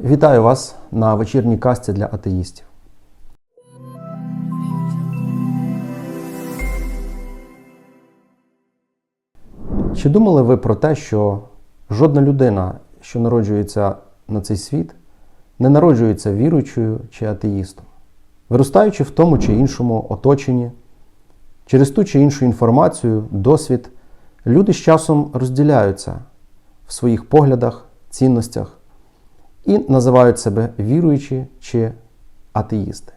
Вітаю вас на вечірній касті для атеїстів. Чи думали ви про те, що жодна людина, що народжується на цей світ, не народжується віруючою чи атеїстом? Виростаючи в тому чи іншому оточенні, через ту чи іншу інформацію, досвід, люди з часом розділяються в своїх поглядах, цінностях і називають себе віруючі чи атеїсти.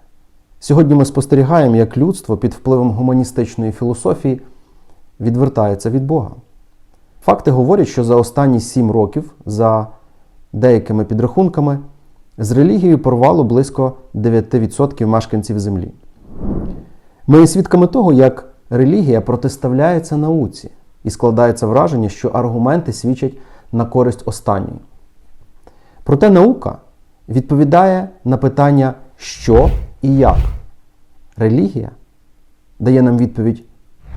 Сьогодні ми спостерігаємо, як людство під впливом гуманістичної філософії відвертається від Бога. Факти говорять, що за останні сім років, за деякими підрахунками, з релігією порвало близько 9% мешканців Землі. Ми є свідками того, як релігія протиставляється науці, і складається враження, що аргументи свідчать на користь останньої. Проте наука відповідає на питання, що і як. Релігія дає нам відповідь,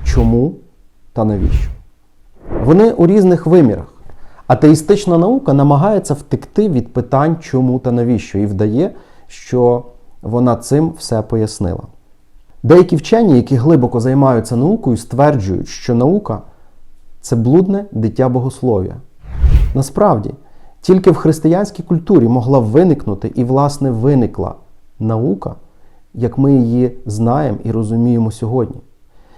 чому та навіщо. Вони у різних вимірах. Атеїстична наука намагається втекти від питань, чому та навіщо, і вдає, що вона цим все пояснила. Деякі вчені, які глибоко займаються наукою, стверджують, що наука це блудне дитя богослов'я. Насправді, тільки в християнській культурі могла виникнути і, власне, виникла наука, як ми її знаємо і розуміємо сьогодні,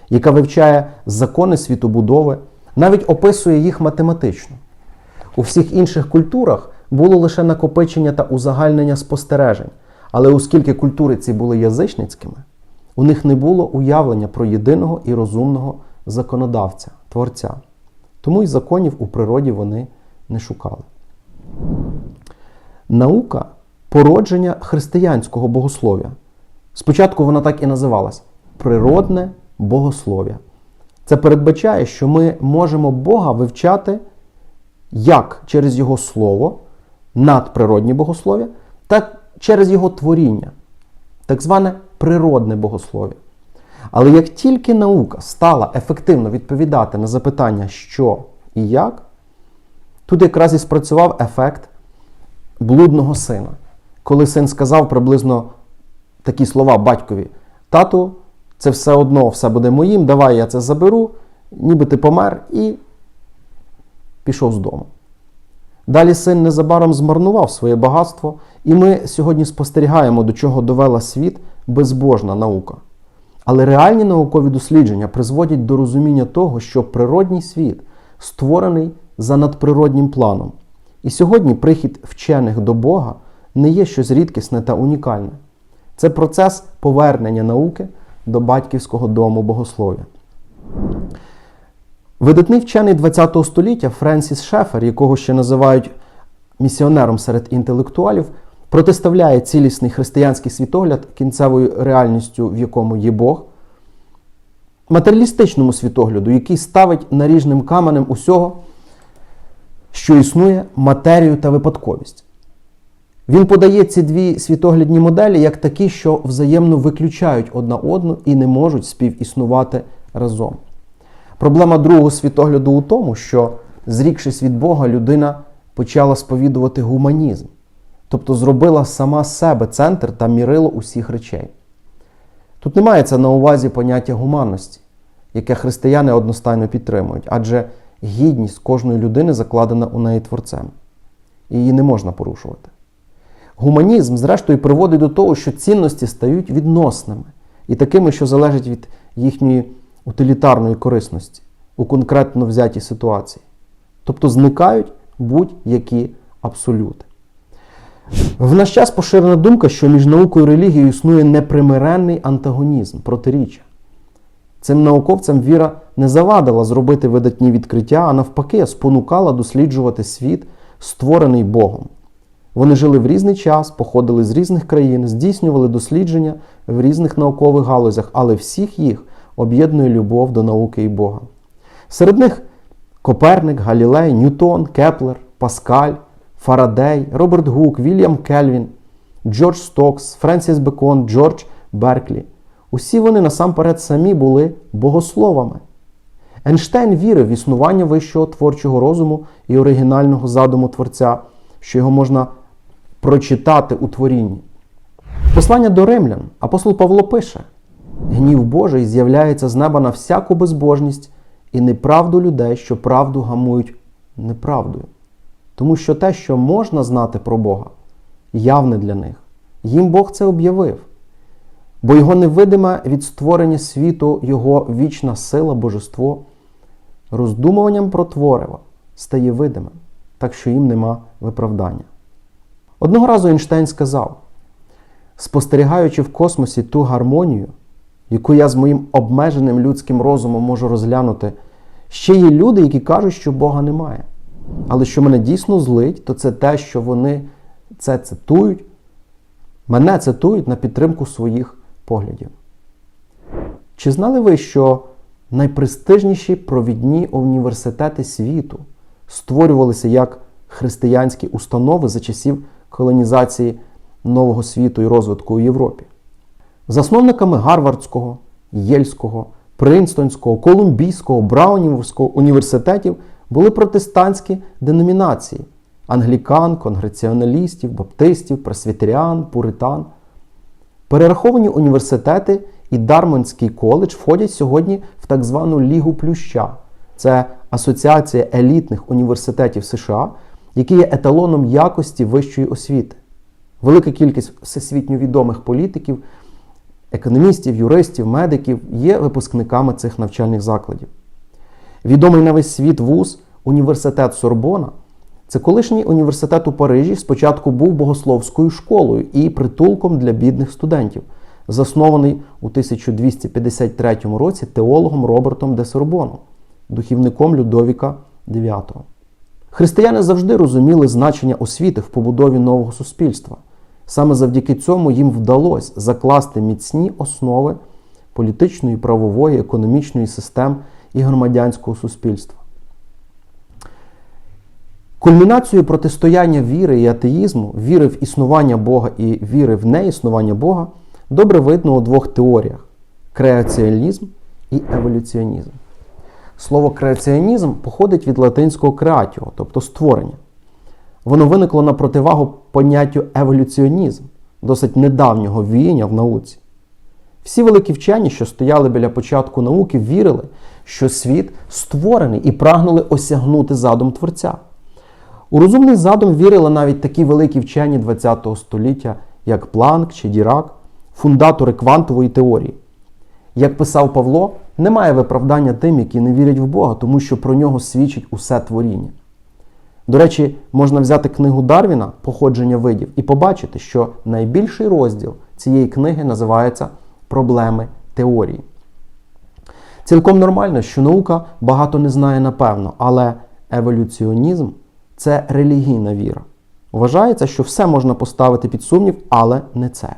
яка вивчає закони світобудови, навіть описує їх математично. У всіх інших культурах було лише накопичення та узагальнення спостережень, але оскільки культури ці були язичницькими, у них не було уявлення про єдиного і розумного законодавця, творця. Тому й законів у природі вони не шукали. Наука породження християнського богослов'я. Спочатку вона так і називалась природне богослов'я. Це передбачає, що ми можемо Бога вивчати як через Його Слово, надприродні богослов'я, так через Його творіння, так зване природне богослов'я. Але як тільки наука стала ефективно відповідати на запитання, що і як, тут якраз і спрацював ефект блудного сина, коли син сказав приблизно такі слова батькові: Тату, це все одно все буде моїм, давай я це заберу, ніби ти помер, і пішов з дому. Далі син незабаром змарнував своє багатство, і ми сьогодні спостерігаємо, до чого довела світ безбожна наука. Але реальні наукові дослідження призводять до розуміння того, що природній світ створений за надприроднім планом. І сьогодні прихід вчених до Бога не є щось рідкісне та унікальне. Це процес повернення науки до батьківського дому богослов'я. Видатний вчений ХХ століття Френсіс Шефер, якого ще називають місіонером серед інтелектуалів, протиставляє цілісний християнський світогляд кінцевою реальністю, в якому є Бог, матеріалістичному світогляду, який ставить наріжним каменем усього, що існує матерію та випадковість. Він подає ці дві світоглядні моделі як такі, що взаємно виключають одна одну і не можуть співіснувати разом. Проблема другого світогляду у тому, що, зрікшись від Бога, людина почала сповідувати гуманізм, тобто зробила сама себе центр та мірило усіх речей. Тут не мається на увазі поняття гуманності, яке християни одностайно підтримують, адже гідність кожної людини закладена у неї творцем, і її не можна порушувати. Гуманізм, зрештою, приводить до того, що цінності стають відносними і такими, що залежать від їхньої утилітарної корисності у конкретно взятій ситуації. Тобто зникають будь-які абсолюти. В наш час поширена думка, що між наукою і релігією існує непримиренний антагонізм, протиріччя. Цим науковцям віра не завадила зробити видатні відкриття, а навпаки, спонукала досліджувати світ, створений Богом. Вони жили в різний час, походили з різних країн, здійснювали дослідження в різних наукових галузях, але всіх їх об'єднує любов до науки і Бога. Серед них Коперник, Галілей, Ньютон, Кеплер, Паскаль, Фарадей, Роберт Гук, Вільям Кельвін, Джордж Стокс, Френсіс Бекон, Джордж Берклі. Усі вони насамперед самі були богословами. Ейнштейн вірив в існування вищого творчого розуму і оригінального задуму творця, що його можна прочитати у творінні. Послання до римлян апостол Павло пише: Гнів Божий з'являється з неба на всяку безбожність і неправду людей, що правду гамують неправдою. Тому що те, що можна знати про Бога, явне для них. Їм Бог це об'явив. Бо його невидиме від створення світу, його вічна сила, божество, роздумуванням про творива стає видимим, так що їм нема виправдання. Одного разу Ейнштейн сказав: спостерігаючи в космосі ту гармонію, яку я з моїм обмеженим людським розумом можу розглянути, ще є люди, які кажуть, що Бога немає. Але що мене дійсно злить, то це те, що вони це цитують, мене цитують на підтримку своїх поглядів. Чи знали ви, що найпрестижніші провідні університети світу створювалися як християнські установи за часів колонізації Нового світу і розвитку у Європі? Засновниками Гарвардського, Єльського, Принстонського, Колумбійського, Браунівського університетів були протестантські деномінації англікан, конгреціоналістів, баптистів, пресвітеріан, пуритан. Перераховані університети і Дармонський коледж входять сьогодні в так звану Лігу Плюща. Це Асоціація елітних університетів США, які є еталоном якості вищої освіти. Велика кількість всесвітньо відомих політиків, економістів, юристів, медиків є випускниками цих навчальних закладів. Відомий на весь світ вуз університет Сорбона. Це колишній університет у Парижі спочатку був богословською школою і притулком для бідних студентів, заснований у 1253 році теологом Робертом де Сорбоном, духівником Людовіка IX. Християни завжди розуміли значення освіти в побудові нового суспільства. Саме завдяки цьому їм вдалося закласти міцні основи політичної, правової, економічної систем і громадянського суспільства. Кульмінацією протистояння віри і атеїзму, віри в існування Бога і віри в неіснування Бога добре видно у двох теоріях креаціонізм і еволюціонізм. Слово креаціонізм походить від латинського креатіо, тобто створення. Воно виникло на противагу поняттю еволюціонізм, досить недавнього віяння в науці. Всі великі вчені, що стояли біля початку науки, вірили, що світ створений і прагнули осягнути задум Творця. У розумний задум вірили навіть такі великі вчені ХХ століття, як Планк чи Дірак, фундатори квантової теорії. Як писав Павло, немає виправдання тим, які не вірять в Бога, тому що про нього свідчить усе творіння. До речі, можна взяти книгу Дарвіна Походження видів і побачити, що найбільший розділ цієї книги називається Проблеми теорії. Цілком нормально, що наука багато не знає напевно, але еволюціонізм це релігійна віра. Вважається, що все можна поставити під сумнів, але не це.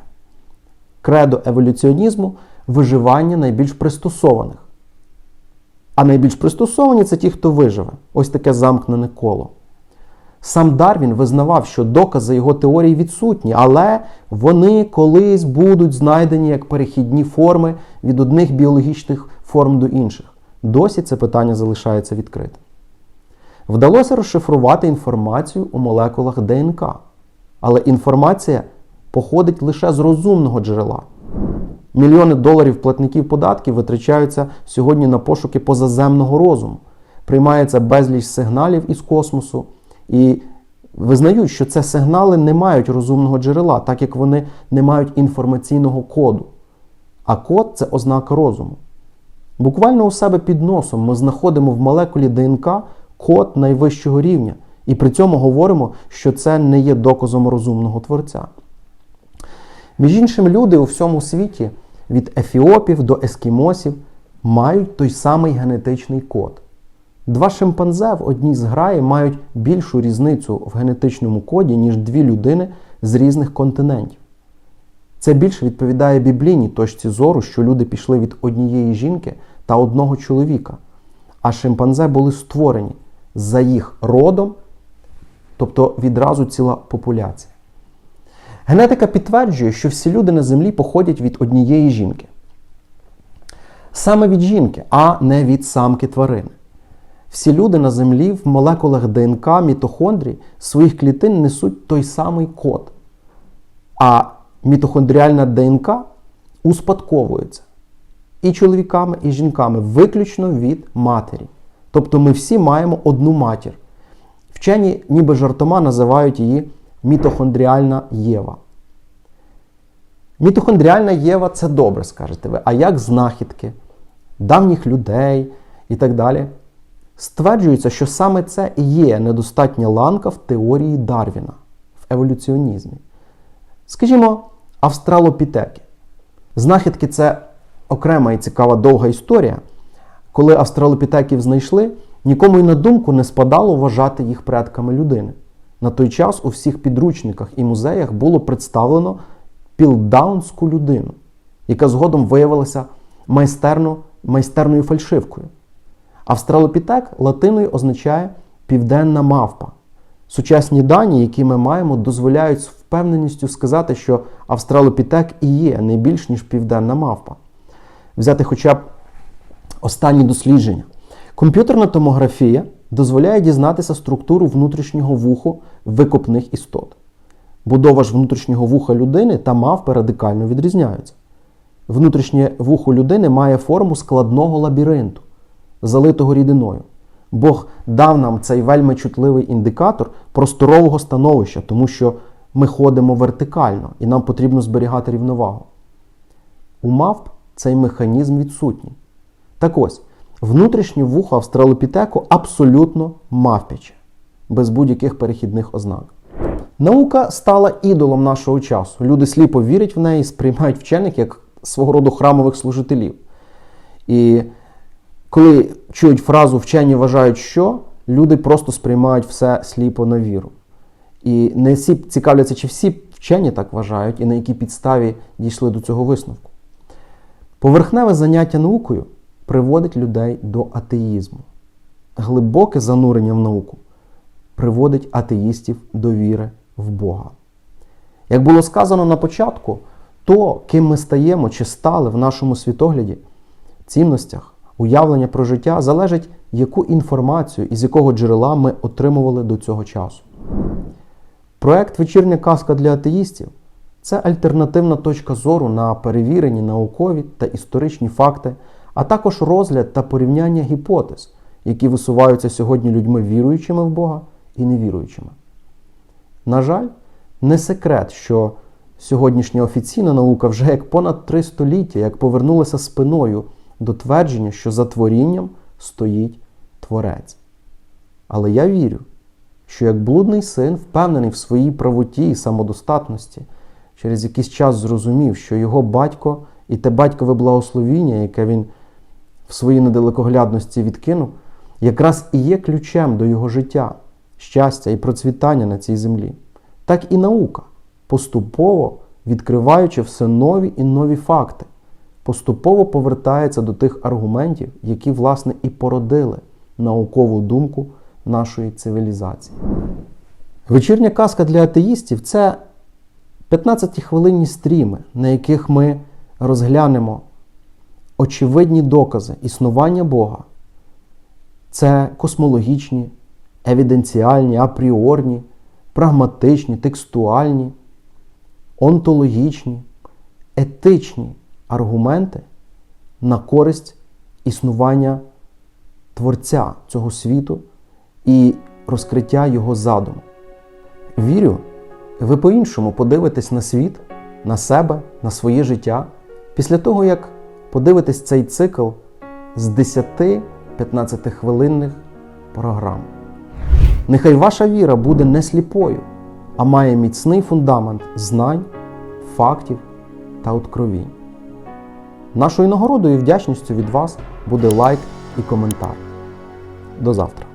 Кредо еволюціонізму виживання найбільш пристосованих. А найбільш пристосовані це ті, хто виживе. Ось таке замкнене коло. Сам Дарвін визнавав, що докази його теорії відсутні, але вони колись будуть знайдені як перехідні форми від одних біологічних форм до інших. Досі це питання залишається відкритим. Вдалося розшифрувати інформацію у молекулах ДНК. Але інформація походить лише з розумного джерела. Мільйони доларів платників податків витрачаються сьогодні на пошуки позаземного розуму. Приймається безліч сигналів із космосу і визнають, що це сигнали не мають розумного джерела, так як вони не мають інформаційного коду. А код це ознака розуму. Буквально у себе під носом ми знаходимо в молекулі ДНК код найвищого рівня, і при цьому говоримо, що це не є доказом розумного творця. Між іншим, люди у всьому світі, від ефіопів до ескімосів, мають той самий генетичний код. Два шимпанзе в одній зграї мають більшу різницю в генетичному коді, ніж дві людини з різних континентів. Це більше відповідає біблійній точці зору, що люди пішли від однієї жінки та одного чоловіка, а шимпанзе були створені за їх родом, тобто відразу ціла популяція. Генетика підтверджує, що всі люди на землі походять від однієї жінки. Саме від жінки, а не від самки тварини. Всі люди на землі в молекулах ДНК, мітохондрій своїх клітин несуть той самий код. А мітохондріальна ДНК успадковується і чоловіками, і жінками виключно від матері. Тобто ми всі маємо одну матір. Вчені ніби жартома називають її мітохондріальна Єва. Мітохондріальна Єва це добре, скажете ви. А як знахідки давніх людей і так далі? Стверджується, що саме це і є недостатня ланка в теорії Дарвіна в еволюціонізмі. Скажімо, австралопітеки. Знахідки це окрема і цікава довга історія. Коли австралопітеків знайшли, нікому й на думку не спадало вважати їх предками людини. На той час у всіх підручниках і музеях було представлено пілдаунську людину, яка згодом виявилася майстерно, майстерною фальшивкою. Австралопітек латиною означає південна мавпа. Сучасні дані, які ми маємо, дозволяють з впевненістю сказати, що австралопітек і є не більш ніж південна мавпа. Взяти хоча б останні дослідження. Комп'ютерна томографія дозволяє дізнатися структуру внутрішнього вуху викопних істот. Будова ж внутрішнього вуха людини та мавпи радикально відрізняються. Внутрішнє вухо людини має форму складного лабіринту, залитого рідиною. Бог дав нам цей вельми чутливий індикатор просторового становища, тому що ми ходимо вертикально і нам потрібно зберігати рівновагу. У мавп цей механізм відсутній. Так ось, внутрішнє вухо австралопітеку абсолютно мавпяче, без будь-яких перехідних ознак. Наука стала ідолом нашого часу. Люди сліпо вірять в неї, сприймають вчених як свого роду храмових служителів. І коли чують фразу вчені вважають, що люди просто сприймають все сліпо на віру. І не всі цікавляться, чи всі вчені так вважають, і на якій підставі дійшли до цього висновку. Поверхневе заняття наукою приводить людей до атеїзму. Глибоке занурення в науку приводить атеїстів до віри в Бога. Як було сказано на початку, то, ким ми стаємо чи стали в нашому світогляді, цінностях, уявлення про життя залежить, яку інформацію і з якого джерела ми отримували до цього часу. Проект Вечірня казка для атеїстів це альтернативна точка зору на перевірені наукові та історичні факти, а також розгляд та порівняння гіпотез, які висуваються сьогодні людьми віруючими в Бога і невіруючими. На жаль, не секрет, що сьогоднішня офіційна наука вже як понад три століття як повернулася спиною до твердження, що за творінням стоїть Творець. Але я вірю, що як блудний син, впевнений в своїй правоті і самодостатності, через якийсь час зрозумів, що його батько і те батькове благословіння, яке він в своїй недалекоглядності відкинув, якраз і є ключем до його життя, щастя і процвітання на цій землі. Так і наука, поступово відкриваючи все нові і нові факти, поступово повертається до тих аргументів, які, власне, і породили наукову думку нашої цивілізації. Вечірня казка для атеїстів це 15-хвилинні стріми, на яких ми розглянемо очевидні докази існування Бога. Це космологічні, евіденціальні, апріорні, прагматичні, текстуальні, онтологічні, етичні аргументи на користь існування Творця цього світу і розкриття його задуму. Вірю, ви по-іншому подивитесь на світ, на себе, на своє життя після того, як подивитесь цей цикл з 10-15 хвилинних програм. Нехай ваша віра буде не сліпою, а має міцний фундамент знань, фактів та откровінь. Нашою нагородою і вдячністю від вас буде лайк і коментар. До завтра!